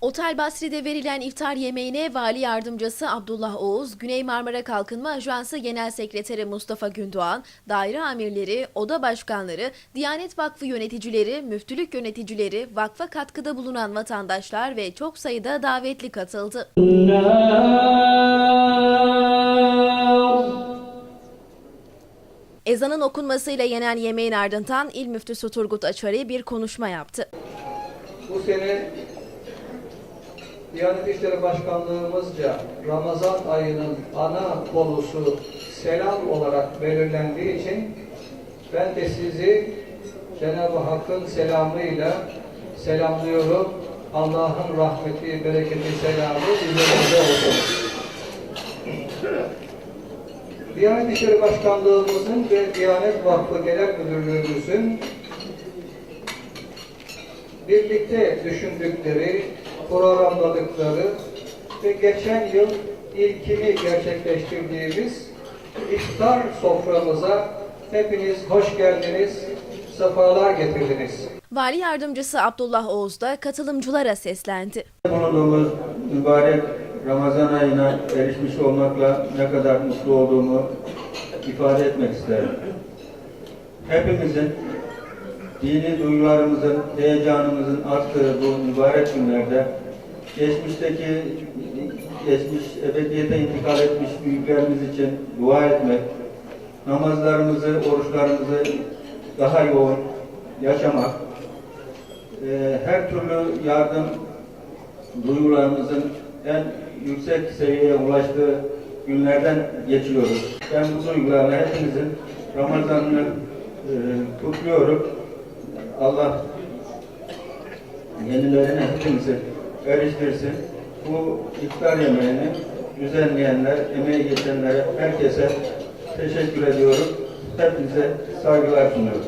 Otel Basri'de verilen iftar yemeğine Vali Yardımcısı Abdullah Oğuz, Güney Marmara Kalkınma Ajansı Genel Sekreteri Mustafa Gündoğan, daire amirleri, oda başkanları, Diyanet Vakfı yöneticileri, müftülük yöneticileri, vakfa katkıda bulunan vatandaşlar ve çok sayıda davetli katıldı. Ezanın okunmasıyla yenen yemeğin ardından İl Müftüsü Turgut Açari bir konuşma yaptı. Bu sene Diyanet İşleri Başkanlığımızca Ramazan ayının ana konusu selam olarak belirlendiği için ben de sizi Cenab-ı Hakk'ın selamıyla selamlıyorum. Allah'ın rahmeti, bereketi, selamı üzerinde olsun. Diyanet İşleri Başkanlığımızın ve Diyanet Vakfı Genel Müdürlüğümüzün birlikte düşündükleri, programladıkları ve geçen yıl ilkini gerçekleştirdiğimiz iftar soframıza hepiniz hoş geldiniz, sefalar getirdiniz. Vali Yardımcısı Abdullah Oğuz da katılımcılara seslendi. bulunduğumuz mübarek Ramazan ayına erişmiş olmakla ne kadar mutlu olduğumu ifade etmek isterim. Hepimizin dini duygularımızın, heyecanımızın arttığı bu mübarek günlerde geçmişteki, geçmiş ebediyete intikal etmiş büyüklerimiz için dua etmek, namazlarımızı, oruçlarımızı daha yoğun yaşamak, e, her türlü yardım duygularımızın en yüksek seviyeye ulaştığı günlerden geçiyoruz. Ben bu duygularla hepinizin Ramazan'ını e, kutluyorum. Allah yenilerine hepimizi eriştirsin. Bu iftar yemeğini düzenleyenler, emeği geçenlere, herkese teşekkür ediyorum. Hepinize saygılar sunuyorum.